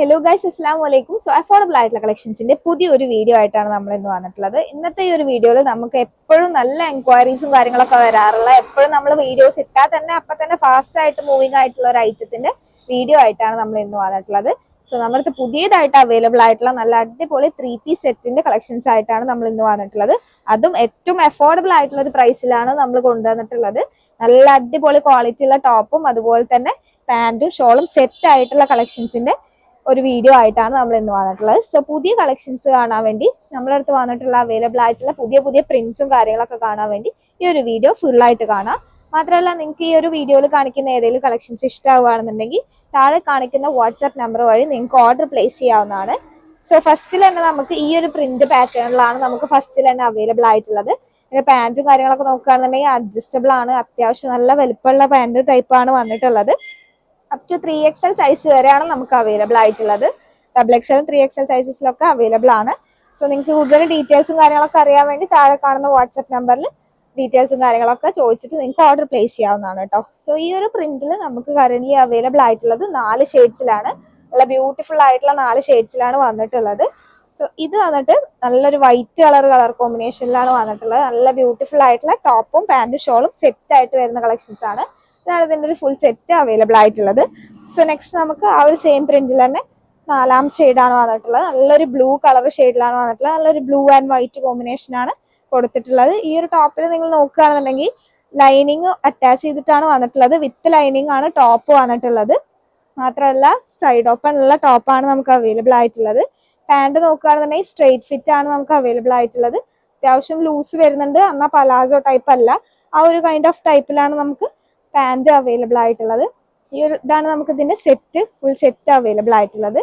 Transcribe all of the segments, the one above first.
Hello guys അസ്സാം വലൈക്കും so affordable ആയിട്ടുള്ള കളക്ഷൻസിന്റെ പുതിയൊരു വീഡിയോ ആയിട്ടാണ് നമ്മൾ ഇന്ന് വന്നിട്ടുള്ളത്. ഇന്നത്തെ ഈ ഒരു വീഡിയോയിൽ നമുക്ക് എപ്പോഴും നല്ല എൻക്വയറീസും കാര്യങ്ങളൊക്കെ വരാറുള്ള എപ്പോഴും നമ്മൾ വീഡിയോസ് ഇട്ടാൽ തന്നെ അപ്പൊ തന്നെ ഫാസ്റ്റ് ആയിട്ട് മൂവിങ് ആയിട്ടുള്ള ഒരു ഐറ്റത്തിന്റെ വീഡിയോ ആയിട്ടാണ് നമ്മൾ ഇന്ന് വന്നിട്ടുള്ളത്. സോ നമ്മുടെ പുതിയതായിട്ട് അവൈലബിൾ ആയിട്ടുള്ള നല്ല അടിപൊളി ത്രീ പീസ് സെറ്റിന്റെ കളക്ഷൻസ് ആയിട്ടാണ് നമ്മൾ ഇന്ന് വന്നിട്ടുള്ളത്. അതും ഏറ്റവും അഫോർഡബിൾ ആയിട്ടുള്ള ഒരു പ്രൈസിലാണ് നമ്മൾ കൊണ്ടുവന്നിട്ടുള്ളത്. നല്ല അടിപൊളി ക്വാളിറ്റിയുള്ള ടോപ്പും അതുപോലെ തന്നെ പാന്റും ഷോളും സെറ്റ് ആയിട്ടുള്ള കളക്ഷൻസിന്റെ ഒരു വീഡിയോ ആയിട്ടാണ് നമ്മൾ ഇന്ന് വന്നിട്ടുള്ളത്. സോ പുതിയ കളക്ഷൻസ് കാണാൻ വേണ്ടി നമ്മുടെ അടുത്ത് വന്നിട്ടുള്ള അവൈലബിൾ ആയിട്ടുള്ള പുതിയ പുതിയ പ്രിന്റ്സും കാര്യങ്ങളൊക്കെ കാണാൻ വേണ്ടി ഈ ഒരു വീഡിയോ ഫുൾ ആയിട്ട് കാണാം. മാത്രമല്ല നിങ്ങൾക്ക് ഈ ഒരു വീഡിയോയിൽ കാണിക്കുന്ന ഏതെങ്കിലും കളക്ഷൻസ് ഇഷ്ടമാവുകയാണെന്നുണ്ടെങ്കിൽ താഴെ കാണിക്കുന്ന വാട്സാപ്പ് നമ്പർ വഴി നിങ്ങൾക്ക് ഓർഡർ പ്ലേസ് ചെയ്യാവുന്നതാണ്. സോ ഫസ്റ്റിൽ തന്നെ നമുക്ക് ഈ ഒരു പ്രിന്റ് പാറ്റേണിലാണ് നമുക്ക് ഫസ്റ്റിൽ തന്നെ അവൈലബിൾ ആയിട്ടുള്ളത്. പിന്നെ പാന്റും കാര്യങ്ങളൊക്കെ നോക്കുകയാണെന്നുണ്ടെങ്കിൽ അഡ്ജസ്റ്റബിൾ ആണ്. അത്യാവശ്യം നല്ല വലിപ്പമുള്ള പാന്റ് ടൈപ്പാണ് വന്നിട്ടുള്ളത്. Up to three X L size വരെയാണ് നമുക്ക് അവൈലബിൾ ആയിട്ടുള്ളത്. Double X L three X L സൈസസിലൊക്കെ available ആണ്. സോ നിങ്ങൾക്ക് കൂടുതൽ ഡീറ്റെയിൽസും കാര്യങ്ങളൊക്കെ അറിയാൻ വേണ്ടി താഴെ കാണുന്ന വാട്സ്ആപ്പ് നമ്പറിൽ ഡീറ്റെയിൽസും കാര്യങ്ങളൊക്കെ ചോദിച്ചിട്ട് നിങ്ങൾക്ക് ഓർഡർ പ്ലേസ് ചെയ്യാവുന്നതാണ് കേട്ടോ സോ ഈ ഒരു പ്രിന്റിൽ നമുക്ക് കറന്റ് അവൈലബിൾ ആയിട്ടുള്ളത് നാല് ഷെയ്ഡ്സിലാണ് നല്ല ബ്യൂട്ടിഫുൾ ആയിട്ടുള്ള നാല് ഷെയ്ഡ്സിലാണ് വന്നിട്ടുള്ളത്. സോ ഇത് വന്നിട്ട് നല്ലൊരു വൈറ്റ് കളർ കളർ കോമ്പിനേഷനിലാണ് വന്നിട്ടുള്ളത്. നല്ല ബ്യൂട്ടിഫുൾ ആയിട്ടുള്ള ടോപ്പും പാന്റും ഷോളും സെറ്റ് ആയിട്ട് വരുന്ന കളക്ഷൻസ് ആണ്. ഇതാണ് ഇതിന്റെ ഒരു ഫുൾ സെറ്റ് അവൈലബിൾ ആയിട്ടുള്ളത്. സോ നെക്സ്റ്റ് നമുക്ക് ആ ഒരു സെയിം പ്രിന്റിൽ തന്നെ നാലാം ഷെയ്ഡാണ് വന്നിട്ടുള്ളത്. നല്ലൊരു ബ്ലൂ കളർ ഷെയ്ഡിലാണ് വന്നിട്ടുള്ളത്. നല്ലൊരു ബ്ലൂ ആൻഡ് വൈറ്റ് കോമ്പിനേഷൻ ആണ് കൊടുത്തിട്ടുള്ളത്. ഈ ഒരു ടോപ്പിൽ നിങ്ങൾ നോക്കുകയാണെന്നുണ്ടെങ്കിൽ ലൈനിങ് അറ്റാച്ച് ചെയ്തിട്ടാണ് വന്നിട്ടുള്ളത്. വിത്ത് ലൈനിങ് ആണ് ടോപ്പ് വന്നിട്ടുള്ളത്. മാത്രമല്ല സൈഡ് ഓപ്പൺ ഉള്ള ടോപ്പാണ് നമുക്ക് അവൈലബിൾ ആയിട്ടുള്ളത്. പാന്റ് നോക്കുകയാണെന്നുണ്ടെങ്കിൽ സ്ട്രെയിറ്റ് ഫിറ്റ് ആണ് നമുക്ക് അവൈലബിൾ ആയിട്ടുള്ളത്. അത്യാവശ്യം ലൂസ് വരുന്നുണ്ട്. എന്നാൽ പലാസോ ടൈപ്പ് അല്ല. ആ ഒരു കൈൻഡ് ഓഫ് ടൈപ്പിലാണ് നമുക്ക് പാന്റ് അവൈലബിൾ ആയിട്ടുള്ളത്. ഈ ഒരു ഇതാണ് നമുക്ക് ഇതിന്റെ സെറ്റ് ഫുൾ സെറ്റ് അവൈലബിൾ ആയിട്ടുള്ളത്.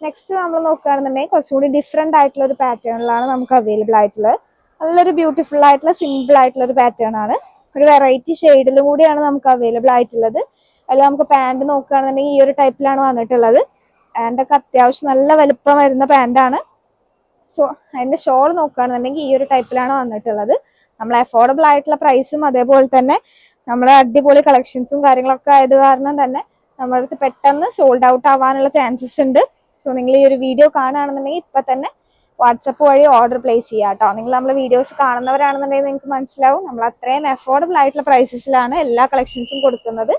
നെക്സ്റ്റ് നമ്മൾ നോക്കുകയാണെന്നുണ്ടെങ്കിൽ കുറച്ചുകൂടി ഡിഫറെന്റ് ആയിട്ടുള്ള ഒരു പാറ്റേണിലാണ് നമുക്ക് അവൈലബിൾ ആയിട്ടുള്ളത്. നല്ലൊരു ബ്യൂട്ടിഫുൾ ആയിട്ടുള്ള സിമ്പിൾ ആയിട്ടുള്ള ഒരു പാറ്റേൺ ആണ്. ഒരു വെറൈറ്റി ഷെയ്ഡിലും കൂടിയാണ് നമുക്ക് അവൈലബിൾ ആയിട്ടുള്ളത്. അല്ല നമുക്ക് പാന്റ് നോക്കുകയാണെന്നുണ്ടെങ്കിൽ ഈ ഒരു ടൈപ്പിലാണ് വന്നിട്ടുള്ളത്. പാന്റൊക്കെ അത്യാവശ്യം നല്ല വലുപ്പം വരുന്ന പാന്റാണ് സോ അതിന്റെ ഷോൾ നോക്കുകയാണെന്നുണ്ടെങ്കിൽ ഈ ഒരു ടൈപ്പിലാണ് വന്നിട്ടുള്ളത്. നമ്മൾ അഫോർഡബിൾ ആയിട്ടുള്ള പ്രൈസും അതേപോലെ തന്നെ നമ്മൾ അടിപൊളി കളക്ഷൻസും കാര്യങ്ങളൊക്കെ ആയത് കാരണം തന്നെ നമ്മുടെ അടുത്ത് പെട്ടെന്ന് സോൾഡ് ഔട്ട് ആവാനുള്ള ചാൻസസ് ഉണ്ട്. സോ നിങ്ങൾ ഈ ഒരു വീഡിയോ കാണുകയാണെന്നുണ്ടെങ്കിൽ ഇപ്പം തന്നെ വാട്സപ്പ് വഴി ഓർഡർ പ്ലേസ് ചെയ്യാം കേട്ടോ. നിങ്ങൾ നമ്മളെ വീഡിയോസ് കാണുന്നവരാണെന്നുണ്ടെങ്കിൽ നിങ്ങൾക്ക് മനസ്സിലാവും. നമ്മൾ അത്രയും അഫോർഡബിൾ ആയിട്ടുള്ള പ്രൈസസിലാണ് എല്ലാ കളക്ഷൻസും കൊടുക്കുന്നത്.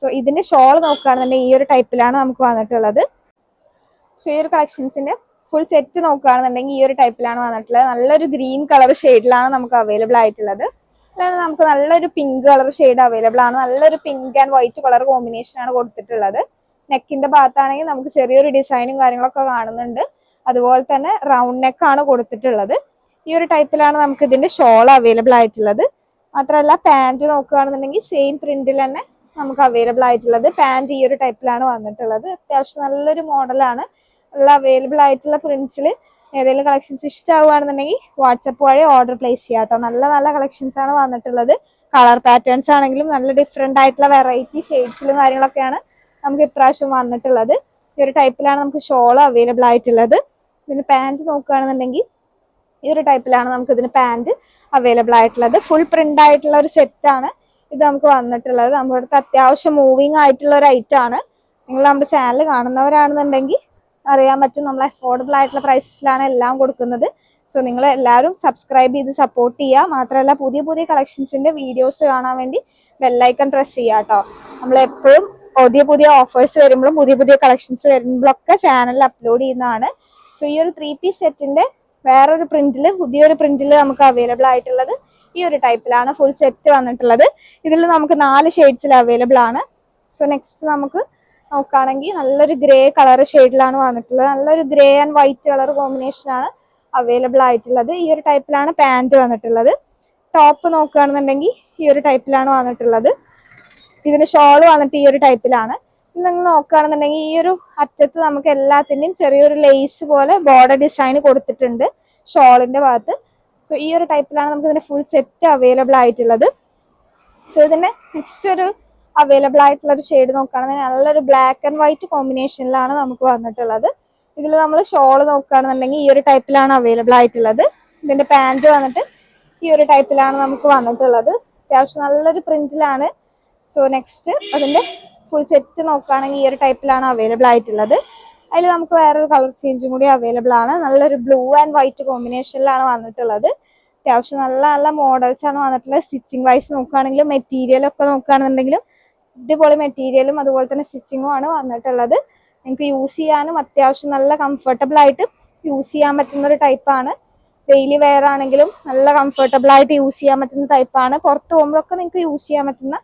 സോ ഇതിന്റെ ഷോൾ നോക്കുകയാണെന്നുണ്ടെങ്കിൽ ഈ ഒരു ടൈപ്പിലാണ് നമുക്ക് വന്നിട്ടുള്ളത്. സോ ഈ ഒരു കളക്ഷൻസിന്റെ ഫുൾ സെറ്റ് നോക്കുകയാണെന്നുണ്ടെങ്കിൽ ഈ ഒരു ടൈപ്പിലാണ് വന്നിട്ടുള്ളത്. നല്ലൊരു ഗ്രീൻ കളർ ഷെയ്ഡിലാണ് നമുക്ക് അവൈലബിൾ ആയിട്ടുള്ളത്. അല്ലാതെ നമുക്ക് നല്ലൊരു പിങ്ക് കളർ ഷെയ്ഡ് അവൈലബിൾ ആണ്. നല്ലൊരു pink and white colour combination ആണ് കൊടുത്തിട്ടുള്ളത്. നെക്കിന്റെ ഭാഗത്താണെങ്കിൽ നമുക്ക് ചെറിയൊരു ഡിസൈനും കാര്യങ്ങളൊക്കെ കാണുന്നുണ്ട്. അതുപോലെ തന്നെ റൗണ്ട് നെക്ക് ആണ് കൊടുത്തിട്ടുള്ളത്. ഈ ഒരു ടൈപ്പിലാണ് നമുക്ക് ഇതിന്റെ ഷോൾ അവൈലബിൾ ആയിട്ടുള്ളത്. മാത്രമല്ല പാന്റ് നോക്കുകയാണെന്നുണ്ടെങ്കിൽ സെയിം പ്രിന്റിൽ തന്നെ നമുക്ക് അവൈലബിൾ ആയിട്ടുള്ളത്. പാന്റ് ഈ ഒരു ടൈപ്പിലാണ് വന്നിട്ടുള്ളത്. അത്യാവശ്യം നല്ലൊരു മോഡലാണ് നല്ല അവൈലബിൾ ആയിട്ടുള്ള പ്രിന്റ്സിൽ ഏതെങ്കിലും കളക്ഷൻസ് ഇഷ്ടമാവുകയാണെന്നുണ്ടെങ്കിൽ വാട്സപ്പ് വഴി ഓർഡർ പ്ലേസ് ചെയ്യാം കേട്ടോ. നല്ല നല്ല കളക്ഷൻസ് ആണ് വന്നിട്ടുള്ളത്. കളർ പാറ്റേൺസ് ആണെങ്കിലും നല്ല ഡിഫറെന്റ് ആയിട്ടുള്ള വെറൈറ്റി ഷെയ്ഡ്സിലും കാര്യങ്ങളൊക്കെയാണ് നമുക്ക് ഇപ്രാവശ്യം വന്നിട്ടുള്ളത്. ഈ ഒരു ടൈപ്പിലാണ് നമുക്ക് ഷോൾ അവൈലബിൾ ആയിട്ടുള്ളത്. പിന്നെ പാന്റ് നോക്കുകയാണെന്നുണ്ടെങ്കിൽ ഈ ഒരു ടൈപ്പിലാണ് നമുക്ക് ഇതിന് പാന്റ് അവൈലബിൾ ആയിട്ടുള്ളത്. ഫുൾ പ്രിന്റ് ആയിട്ടുള്ള ഒരു സെറ്റാണ് ഇത് നമുക്ക് വന്നിട്ടുള്ളത്. നമ്മുടെ അടുത്ത് അത്യാവശ്യം മൂവിങ് ആയിട്ടുള്ള ഒരു ഐറ്റം ആണ്. നിങ്ങൾ നമ്മുടെ ചാനൽ കാണുന്നവരാണെന്നുണ്ടെങ്കിൽ അറിയാൻ പറ്റും നമ്മൾ അഫോർഡബിൾ ആയിട്ടുള്ള പ്രൈസസിലാണ് എല്ലാം കൊടുക്കുന്നത്. സോ നിങ്ങൾ എല്ലാവരും സബ്സ്ക്രൈബ് ചെയ്ത് സപ്പോർട്ട് ചെയ്യുക. മാത്രമല്ല പുതിയ പുതിയ കളക്ഷൻസിന്റെ വീഡിയോസ് കാണാൻ വേണ്ടി ബെല്ലൈക്കൺ പ്രസ് ചെയ്യുക കേട്ടോ. നമ്മൾ എപ്പോഴും പുതിയ പുതിയ ഓഫേഴ്സ് വരുമ്പോഴും പുതിയ പുതിയ കളക്ഷൻസ് വരുമ്പോഴൊക്കെ ചാനലിൽ അപ്ലോഡ് ചെയ്യുന്നതാണ്. സോ ഈ ഒരു ത്രീ പീസ് സെറ്റിന്റെ വേറൊരു പ്രിന്റിൽ പുതിയൊരു പ്രിന്റിൽ നമുക്ക് അവൈലബിൾ ആയിട്ടുള്ളത് ഈ ഒരു ടൈപ്പിലാണ് ഫുൾ സെറ്റ് വന്നിട്ടുള്ളത്. ഇതിൽ നമുക്ക് നാല് ഷെയ്ഡ്സിൽ അവൈലബിൾ ആണ്. സോ നെക്സ്റ്റ് നമുക്ക് നോക്കുകയാണെങ്കിൽ നല്ലൊരു ഗ്രേ കളർ ഷെയ്ഡിലാണ് വന്നിട്ടുള്ളത്. നല്ലൊരു grey and white colour combination ആണ് അവൈലബിൾ ആയിട്ടുള്ളത്. ഈ ഒരു ടൈപ്പിലാണ് പാന്റ് വന്നിട്ടുള്ളത്. ടോപ്പ് നോക്കുകയാണെന്നുണ്ടെങ്കിൽ ഈ ഒരു ടൈപ്പിലാണ് വന്നിട്ടുള്ളത്. ഇതിന് ഷോൾ വന്നിട്ട് ഈ ഒരു ടൈപ്പിലാണ് നിങ്ങൾ നോക്കുകയാണെന്നുണ്ടെങ്കിൽ ഈ ഒരു അറ്റത്ത് നമുക്ക് എല്ലാത്തിന്റെയും ചെറിയൊരു ലേസ് പോലെ ബോർഡർ ഡിസൈൻ കൊടുത്തിട്ടുണ്ട് ഷോളിന്റെ ഭാഗത്ത്. സോ ഈ ഒരു ടൈപ്പിലാണ് നമുക്ക് ഇതിന്റെ ഫുൾ സെറ്റ് അവൈലബിൾ ആയിട്ടുള്ളത്. സോ ഇതിന്റെ നെക്സ്റ്റ് ഒരു അവൈലബിൾ ആയിട്ടുള്ള ഒരു ഷെയ്ഡ് നോക്കുകയാണെങ്കിൽ നല്ലൊരു ബ്ലാക്ക് ആൻഡ് വൈറ്റ് കോമ്പിനേഷനിലാണ് നമുക്ക് വന്നിട്ടുള്ളത്. ഇതിൽ നമ്മൾ ഷോൾ നോക്കുകയാണെന്നുണ്ടെങ്കിൽ ഈ ഒരു ടൈപ്പിലാണ് അവൈലബിൾ ആയിട്ടുള്ളത്. ഇതിന്റെ പാന്റ് വന്നിട്ട് ഈ ഒരു ടൈപ്പിലാണ് നമുക്ക് വന്നിട്ടുള്ളത്. അത്യാവശ്യം നല്ലൊരു പ്രിന്റിലാണ് സോ നെക്സ്റ്റ് അതിന്റെ ഫുൾ സെറ്റ് നോക്കുകയാണെങ്കിൽ ഈ ഒരു ടൈപ്പിലാണ് അവൈലബിൾ ആയിട്ടുള്ളത്. അതിൽ നമുക്ക് വേറൊരു കളർ ചേഞ്ചും കൂടി അവൈലബിൾ ആണ്. നല്ലൊരു ബ്ലൂ ആൻഡ് വൈറ്റ് കോമ്പിനേഷനിലാണ് വന്നിട്ടുള്ളത്. അത്യാവശ്യം നല്ല നല്ല മോഡൽസ് ആണ് വന്നിട്ടുള്ളത്. സ്റ്റിച്ചിങ് വൈസ് നോക്കുകയാണെങ്കിലും മെറ്റീരിയലൊക്കെ നോക്കുകയാണെന്നുണ്ടെങ്കിലും ഇതുപോലെ മെറ്റീരിയലും അതുപോലെ തന്നെ സ്റ്റിച്ചിങ്ങും ആണ് വന്നിട്ടുള്ളത്. നിങ്ങൾക്ക് യൂസ് ചെയ്യാനും അത്യാവശ്യം നല്ല കംഫർട്ടബിൾ ആയിട്ട് യൂസ് ചെയ്യാൻ പറ്റുന്ന ഒരു ടൈപ്പാണ് ഡെയിലി വെയർ ആണെങ്കിലും നല്ല കംഫർട്ടബിൾ ആയിട്ട് യൂസ് ചെയ്യാൻ പറ്റുന്ന ടൈപ്പാണ് പുറത്ത് പോകുമ്പോഴൊക്കെ നിങ്ങൾക്ക് യൂസ് ചെയ്യാൻ പറ്റുന്ന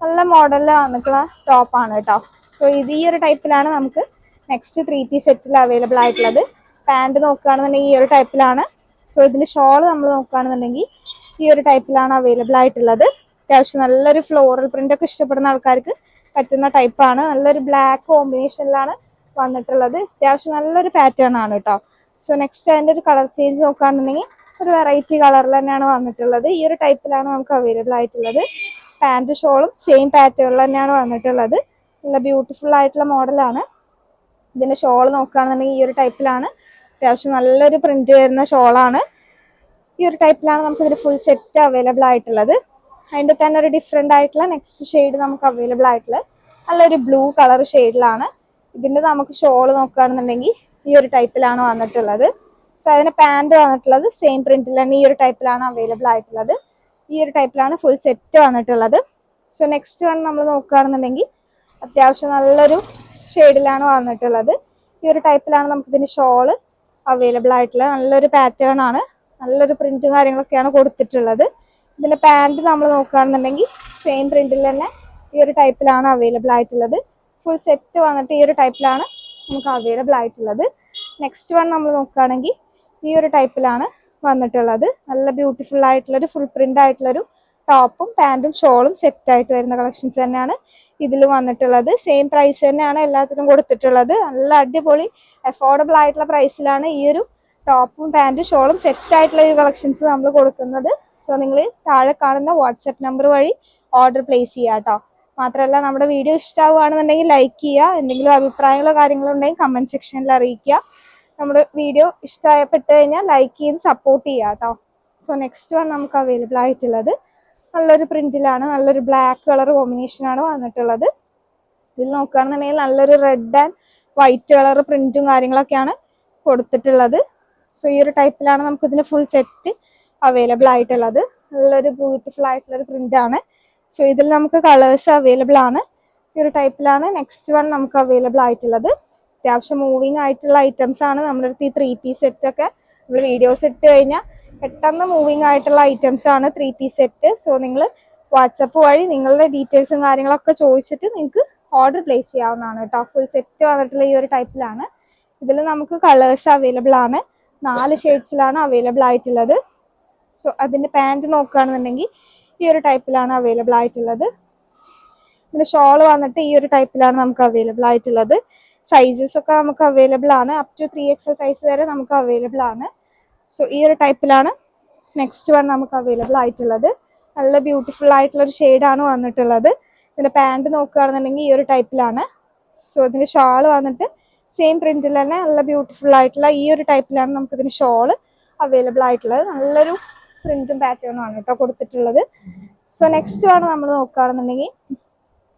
നല്ല മോഡലിൽ വന്നിട്ടുള്ള ടോപ്പാണ് കേട്ടോ. സോ ഇത് ഈ ഒരു ടൈപ്പിലാണ് നമുക്ക് നെക്സ്റ്റ് ത്രീ പീസ് സെറ്റിൽ അവൈലബിൾ ആയിട്ടുള്ളത്. പാന്റ് നോക്കുകയാണെന്നുണ്ടെങ്കിൽ ഈ ഒരു ടൈപ്പിലാണ് സോ ഇതിന്റെ ഷോൾ നമ്മൾ നോക്കുകയാണെന്നുണ്ടെങ്കിൽ ഈ ഒരു ടൈപ്പിലാണ് അവൈലബിൾ ആയിട്ടുള്ളത്. അത്യാവശ്യം നല്ലൊരു ഫ്ലോറൽ പ്രിന്റ് ഒക്കെ ഇഷ്ടപ്പെടുന്ന ആൾക്കാർക്ക് പറ്റുന്ന ടൈപ്പാണ് നല്ലൊരു ബ്ലാക്ക് കോമ്പിനേഷനിലാണ് വന്നിട്ടുള്ളത്. അത്യാവശ്യം നല്ലൊരു പാറ്റേൺ ആണ് കേട്ടോ സോ നെക്സ്റ്റ് അതിന്റെ ഒരു കളർ ചേഞ്ച് നോക്കുകയാണെന്നുണ്ടെങ്കിൽ ഒരു വെറൈറ്റി കളറിൽ തന്നെയാണ് വന്നിട്ടുള്ളത്. ഈ ഒരു ടൈപ്പിലാണ് നമുക്ക് അവൈലബിൾ ആയിട്ടുള്ളത്. പാന്റ് ഷോളും സെയിം പാറ്റേണിൽ തന്നെയാണ് വന്നിട്ടുള്ളത്. നല്ല ബ്യൂട്ടിഫുൾ ആയിട്ടുള്ള മോഡലാണ് ഇതിന്റെ ഷോൾ നോക്കുകയാണെന്നുണ്ടെങ്കിൽ ഈ ഒരു ടൈപ്പിലാണ്. അത്യാവശ്യം നല്ലൊരു പ്രിന്റ് വരുന്ന ഷോളാണ്. ഈ ഒരു ടൈപ്പിലാണ് നമുക്ക് ഇതിന്റെ ഫുൾ സെറ്റ് അവൈലബിൾ ആയിട്ടുള്ളത്. അതിന്റെ തന്നെ ഒരു ഡിഫറെന്റ് ആയിട്ടുള്ള നെക്സ്റ്റ് ഷെയ്ഡ് നമുക്ക് അവൈലബിൾ ആയിട്ടുള്ളത് നല്ലൊരു ബ്ലൂ കളർ ഷെയ്ഡിലാണ് ഇതിന്റെ നമുക്ക് ഷോൾ നോക്കുകയാണെന്നുണ്ടെങ്കിൽ ഈ ഒരു ടൈപ്പിലാണ് വന്നിട്ടുള്ളത്. സോ അതിന്റെ പാന്റ് വന്നിട്ടുള്ളത് സെയിം പ്രിന്റിൽ തന്നെ ഈ ഒരു ടൈപ്പിലാണ് അവൈലബിൾ ആയിട്ടുള്ളത്. ഈ ഒരു ടൈപ്പിലാണ് ഫുൾ സെറ്റ് വന്നിട്ടുള്ളത്. സോ നെക്സ്റ്റ് വൺ നമ്മൾ നോക്കുകയാണെന്നുണ്ടെങ്കിൽ അത്യാവശ്യം നല്ലൊരു ഷെയ്ഡിലാണ് വന്നിട്ടുള്ളത്. ഈ ഒരു ടൈപ്പിലാണ് നമുക്ക് ഇതിന് ഷോൾ അവൈലബിൾ ആയിട്ടുള്ളത് നല്ലൊരു പാറ്റേൺ ആണ്. നല്ലൊരു പ്രിന്റും കാര്യങ്ങളൊക്കെയാണ് കൊടുത്തിട്ടുള്ളത്. ഇതിന്റെ പാന്റ് നമ്മൾ നോക്കുകയാണെന്നുണ്ടെങ്കിൽ സെയിം പ്രിന്റിൽ തന്നെ ഈ ഒരു ടൈപ്പിലാണ് അവൈലബിൾ ആയിട്ടുള്ളത്. ഫുൾ സെറ്റ് വന്നിട്ട് ഈ ഒരു ടൈപ്പിലാണ് നമുക്ക് അവൈലബിൾ ആയിട്ടുള്ളത്. നെക്സ്റ്റ് വൺ നമ്മൾ നോക്കുകയാണെങ്കിൽ ഈ ഒരു ടൈപ്പിലാണ് വന്നിട്ടുള്ളത്. നല്ല ബ്യൂട്ടിഫുൾ ആയിട്ടുള്ളൊരു ഫുൾ പ്രിന്റ് ആയിട്ടുള്ളൊരു ടോപ്പും പാന്റും ഷോളും സെറ്റ് ആയിട്ട് വരുന്ന കളക്ഷൻസ് തന്നെയാണ് ഇതിൽ വന്നിട്ടുള്ളത്. സെയിം പ്രൈസ് തന്നെയാണ് എല്ലാത്തിനും കൊടുത്തിട്ടുള്ളത്. നല്ല അടിപൊളി അഫോർഡബിൾ ആയിട്ടുള്ള പ്രൈസിലാണ് ഈ ഒരു ടോപ്പും പാന്റും ഷോളും സെറ്റ് ആയിട്ടുള്ള ഈ കളക്ഷൻസ് നമ്മൾ കൊടുക്കുന്നത്. സോ നിങ്ങൾ താഴെ കാണുന്ന വാട്സപ്പ് നമ്പർ വഴി ഓർഡർ പ്ലേസ് ചെയ്യുക കേട്ടോ മാത്രമല്ല നമ്മുടെ വീഡിയോ ഇഷ്ടമാവുകയാണെന്നുണ്ടെങ്കിൽ ലൈക്ക് ചെയ്യുക എന്തെങ്കിലും അഭിപ്രായങ്ങളോ കാര്യങ്ങളോ ഉണ്ടെങ്കിൽ കമന്റ് സെക്ഷനിൽ അറിയിക്കുക. നമ്മുടെ വീഡിയോ ഇഷ്ടപ്പെട്ട് കഴിഞ്ഞാൽ ലൈക്ക് ചെയ്യും സപ്പോർട്ട് ചെയ്യുക കേട്ടോ സോ നെക്സ്റ്റ് വൺ നമുക്ക് അവൈലബിൾ ആയിട്ടുള്ളത് നല്ലൊരു പ്രിന്റിലാണ് നല്ലൊരു ബ്ലാക്ക് കളർ കോമ്പിനേഷൻ ആണ് വന്നിട്ടുള്ളത്. ഇതിൽ നോക്കുകയാണെന്നുണ്ടെങ്കിൽ നല്ലൊരു റെഡ് ആൻഡ് വൈറ്റ് കളർ പ്രിന്റും കാര്യങ്ങളൊക്കെയാണ് കൊടുത്തിട്ടുള്ളത്. സോ ഈ ഒരു ടൈപ്പിലാണ് നമുക്ക് ഇതിന് ഫുൾ സെറ്റ് അവൈലബിൾ ആയിട്ടുള്ളത്. നല്ലൊരു ബ്യൂട്ടിഫുൾ ആയിട്ടുള്ള ഒരു ആണ് സോ ഇതിൽ നമുക്ക് കളേഴ്സ് അവൈലബിൾ ആണ്. ഈ ഒരു ടൈപ്പിലാണ് നെക്സ്റ്റ് വൺ നമുക്ക് അവൈലബിൾ ആയിട്ടുള്ളത്. അത്യാവശ്യം മൂവിങ് ആയിട്ടുള്ള ഐറ്റംസ് ആണ്. നമ്മുടെ അടുത്ത് ഈ ത്രീ പീസ് സെറ്റ് ഒക്കെ നമ്മൾ വീഡിയോസ് ഇട്ട് കഴിഞ്ഞാൽ പെട്ടെന്ന് മൂവിങ് ആയിട്ടുള്ള ഐറ്റംസ് ആണ് ത്രീ പീസ് സെറ്റ് സോ നിങ്ങൾ വാട്സപ്പ് വഴി നിങ്ങളുടെ ഡീറ്റെയിൽസും കാര്യങ്ങളൊക്കെ ചോദിച്ചിട്ട് നിങ്ങൾക്ക് ഓർഡർ പ്ലേസ് ചെയ്യാവുന്നതാണ് കേട്ടോ. ഫുൾ സെറ്റ് വന്നിട്ടുള്ള ഈ ഒരു ടൈപ്പിലാണ് ഇതിൽ നമുക്ക് കളേഴ്സ് അവൈലബിൾ ആണ്. നാല് ഷെയ്ഡ്സിലാണ് അവൈലബിൾ ആയിട്ടുള്ളത്. സോ അതിന്റെ പാന്റ് നോക്കുകയാണെന്നുണ്ടെങ്കിൽ ഈ ഒരു ടൈപ്പിലാണ് അവൈലബിൾ ആയിട്ടുള്ളത്. പിന്നെ ഷോൾ വന്നിട്ട് ഈ ഒരു ടൈപ്പിലാണ് നമുക്ക് അവൈലബിൾ ആയിട്ടുള്ളത്. സൈസസ് ഒക്കെ നമുക്ക് അവൈലബിൾ ആണ്. Up to three X L size വരെ നമുക്ക് അവൈലബിൾ ആണ്. സോ ഈ ഒരു ടൈപ്പിലാണ് നെക്സ്റ്റ് വൺ നമുക്ക് അവൈലബിൾ ആയിട്ടുള്ളത്. നല്ല ബ്യൂട്ടിഫുൾ ആയിട്ടുള്ള ഒരു ഷെയ്ഡാണ് വന്നിട്ടുള്ളത്. ഇതിന്റെ പാന്റ് നോക്കുകയാണെന്നുണ്ടെങ്കിൽ ഈ ഒരു ടൈപ്പിലാണ് സോ ഇതിന്റെ ഷാൾ വന്നിട്ട് സെയിം പ്രിന്റിൽ തന്നെ നല്ല ബ്യൂട്ടിഫുൾ ആയിട്ടുള്ള ഈ ഒരു ടൈപ്പിലാണ് നമുക്ക് ഇതിന്റെ ഷോൾ അവൈലബിൾ ആയിട്ടുള്ളത്. നല്ലൊരു പ്രിന്റും പാറ്റേണും ആണ് കേട്ടോ കൊടുത്തിട്ടുള്ളത്. സോ നെക്സ്റ്റ് ആണ് നമ്മൾ നോക്കുകയാണെന്നുണ്ടെങ്കിൽ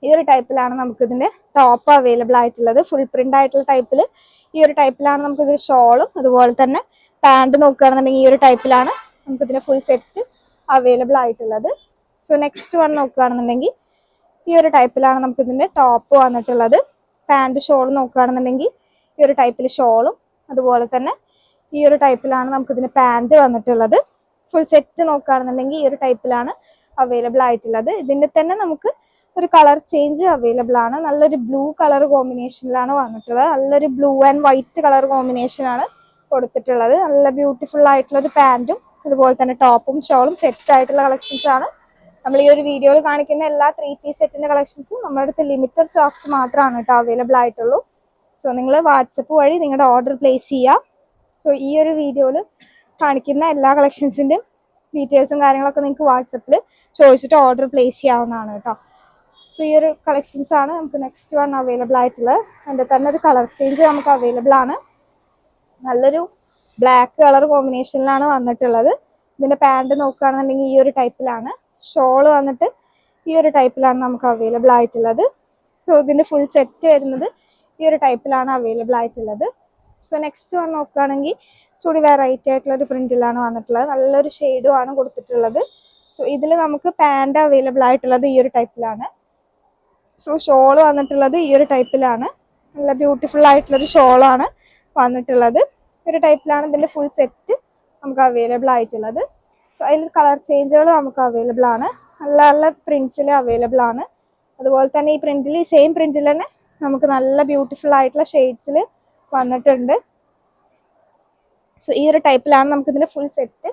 ഈ ഒരു ടൈപ്പിലാണ് നമുക്ക് ഇതിന്റെ ടോപ്പ് അവൈലബിൾ ആയിട്ടുള്ളത്. ഫുൾ പ്രിന്റ് ആയിട്ടുള്ള ടൈപ്പിൽ ഈ ഒരു ടൈപ്പിലാണ് നമുക്ക് ഇതിന്റെ ഷോളും അതുപോലെ തന്നെ പാന്റ് നോക്കുകയാണെന്നുണ്ടെങ്കിൽ ഈ ഒരു ടൈപ്പിലാണ് നമുക്ക് ഇതിന്റെ ഫുൾ സെറ്റ് അവൈലബിൾ ആയിട്ടുള്ളത്. സോ നെക്സ്റ്റ് വൺ നോക്കുകയാണെന്നുണ്ടെങ്കിൽ ഈ ഒരു ടൈപ്പിലാണ് നമുക്ക് ഇതിന്റെ ടോപ്പ് വന്നിട്ടുള്ളത്. പാന്റ് ഷോൾ നോക്കുകയാണെന്നുണ്ടെങ്കിൽ ഈ ഒരു ടൈപ്പിൽ ഷോളും അതുപോലെ തന്നെ ഈ ഒരു ടൈപ്പിലാണ് നമുക്ക് ഇതിന് പാന്റ് വന്നിട്ടുള്ളത്. ഫുൾ സെറ്റ് നോക്കുകയാണെന്നുണ്ടെങ്കിൽ ഈ ഒരു ടൈപ്പിലാണ് അവൈലബിൾ ആയിട്ടുള്ളത്. ഇതിന്റെ തന്നെ നമുക്ക് ഒരു കളർ ചേഞ്ച് അവൈലബിൾ ആണ്. നല്ലൊരു ബ്ലൂ കളർ കോമ്പിനേഷനിലാണ് വന്നിട്ടുള്ളത്. നല്ലൊരു blue and white colour combination ആണ്. കൊടുത്തിട്ടുള്ളത്. നല്ല ബ്യൂട്ടിഫുൾ ആയിട്ടുള്ള ഒരു പാന്റും അതുപോലെ തന്നെ ടോപ്പും ഷോളും സെറ്റ് ആയിട്ടുള്ള കളക്ഷൻസ് ആണ്. നമ്മൾ ഈ ഒരു വീഡിയോയിൽ കാണിക്കുന്ന എല്ലാ ത്രീ പീസ് സെറ്റിന്റെ കളക്ഷൻസും നമ്മുടെ അടുത്ത് ലിമിറ്റഡ് സ്റ്റോക്സ് മാത്രമാണ് കേട്ടോ അവൈലബിൾ ആയിട്ടുള്ളൂ. സോ നിങ്ങൾ വാട്സപ്പ് വഴി നിങ്ങളുടെ ഓർഡർ പ്ലേസ് ചെയ്യുക. സോ ഈ ഒരു വീഡിയോയിൽ കാണിക്കുന്ന എല്ലാ കളക്ഷൻസിന്റെയും ഡീറ്റെയിൽസും കാര്യങ്ങളൊക്കെ നിങ്ങൾക്ക് വാട്സപ്പിൽ ചോദിച്ചിട്ട് ഓർഡർ പ്ലേസ് ചെയ്യാവുന്നതാണ് കേട്ടോ. സോ ഈ ഒരു കളക്ഷൻസ് ആണ് നമുക്ക് നെക്സ്റ്റ് വൺ അവൈലബിൾ ആയിട്ടുള്ളത്. അതിന്റെ തന്നെ ഒരു കളർ ചേഞ്ച് നമുക്ക് അവൈലബിൾ ആണ്. നല്ലൊരു ബ്ലാക്ക് കളർ കോമ്പിനേഷനിലാണ് വന്നിട്ടുള്ളത്. ഇതിന്റെ പാന്റ് നോക്കുകയാണെന്നുണ്ടെങ്കിൽ ഈ ഒരു ടൈപ്പിലാണ് ഷോൾ വന്നിട്ട് ഈ ഒരു ടൈപ്പിലാണ് നമുക്ക് അവൈലബിൾ ആയിട്ടുള്ളത്. സോ ഇതിന്റെ ഫുൾ സെറ്റ് വരുന്നത് ഈ ഒരു ടൈപ്പിലാണ് അവൈലബിൾ ആയിട്ടുള്ളത്. സോ നെക്സ്റ്റ് വൺ നോക്കുകയാണെങ്കിൽ ചൂടി വെറൈറ്റി ആയിട്ടുള്ള ഒരു പ്രിന്റിലാണ് വന്നിട്ടുള്ളത്. നല്ലൊരു ഷെയ്ഡും ആണ് കൊടുത്തിട്ടുള്ളത്. സോ ഇതിൽ നമുക്ക് പാന്റ് അവൈലബിൾ ആയിട്ടുള്ളത് ഈ ഒരു ടൈപ്പിലാണ് സോ ഷോൾ വന്നിട്ടുള്ളത് ഈ ഒരു ടൈപ്പിലാണ് നല്ല ബ്യൂട്ടിഫുൾ ആയിട്ടുള്ളൊരു ഷോളാണ് വന്നിട്ടുള്ളത്. ഒരു ടൈപ്പിലാണ് ഇതിന്റെ ഫുൾ സെറ്റ് നമുക്ക് അവൈലബിൾ ആയിട്ടുള്ളത്. സോ അതിൽ കളർ ചേഞ്ചുകൾ നമുക്ക് അവൈലബിൾ ആണ്. നല്ല നല്ല പ്രിൻസിൽ അവൈലബിൾ ആണ്. അതുപോലെ തന്നെ ഈ പ്രിന്റിൽ ഈ സെയിം പ്രിന്റിൽ തന്നെ നമുക്ക് നല്ല ബ്യൂട്ടിഫുൾ ആയിട്ടുള്ള ഷെയ്ഡ്സിൽ വന്നിട്ടുണ്ട്. സോ ഈ ഒരു ടൈപ്പിലാണ് നമുക്ക് ഇതിന്റെ ഫുൾ സെറ്റ്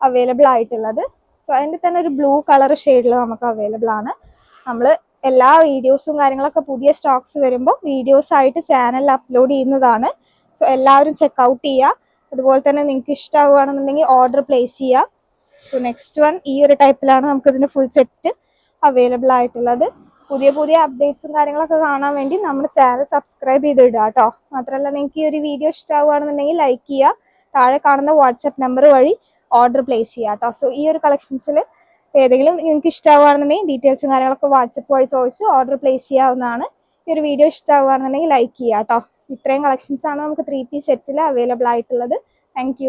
അവൈലബിൾ ആയിട്ടുള്ളത്. സോ അതിന്റെ തന്നെ ഒരു ബ്ലൂ കളർ ഷെയ്ഡിൽ നമുക്ക് അവൈലബിൾ ആണ്. നമ്മൾ എല്ലാ വീഡിയോസും കാര്യങ്ങളൊക്കെ പുതിയ സ്റ്റോക്സ് വരുമ്പോൾ വീഡിയോസ് ആയിട്ട് ചാനലിൽ അപ്ലോഡ് ചെയ്യുന്നതാണ്. എല്ലാവരും ചെക്ക് ഔട്ട് ചെയ്യുക. അതുപോലെ തന്നെ നിങ്ങൾക്ക് ഇഷ്ടമാവുകയാണെന്നുണ്ടെങ്കിൽ ഓർഡർ പ്ലേസ് ചെയ്യുക. സോ നെക്സ്റ്റ് വൺ ഈ ഒരു ടൈപ്പിലാണ് നമുക്ക് ഇതിന്റെ ഫുൾ സെറ്റ് അവൈലബിൾ ആയിട്ടുള്ളത്. പുതിയ പുതിയ അപ്ഡേറ്റ്സും കാര്യങ്ങളൊക്കെ കാണാൻ വേണ്ടി നമ്മുടെ ചാനൽ സബ്സ്ക്രൈബ് ചെയ്ത് ഇടുക കേട്ടോ. മാത്രമല്ല നിങ്ങൾക്ക് ഈ ഒരു വീഡിയോ ഇഷ്ടമാവുകയാണെന്നുണ്ടെങ്കിൽ ലൈക്ക് ചെയ്യുക. താഴെ കാണുന്ന വാട്സപ്പ് നമ്പർ വഴി ഓർഡർ പ്ലേസ് ചെയ്യുക കേട്ടോ. സോ ഈ ഒരു കളക്ഷൻസിൽ ഏതെങ്കിലും നിങ്ങൾക്ക് ഇഷ്ടമാവുകയാണെന്നുണ്ടെങ്കിൽ ഡീറ്റെയിൽസും കാര്യങ്ങളൊക്കെ വാട്സപ്പ് വഴി ചോദിച്ചു ഓർഡർ പ്ലേസ് ചെയ്യാവുന്നതാണ്. ഈ ഒരു വീഡിയോ ഇഷ്ടമാവുകയാണെന്നുണ്ടെങ്കിൽ ലൈക്ക് ചെയ്യുക കേട്ടോ. ഇത്രയും കളക്ഷൻസ് ആണ് നമുക്ക് ത്രീ പീസ് സെറ്റിൽ അവൈലബിൾ ആയിട്ടുള്ളത്. താങ്ക്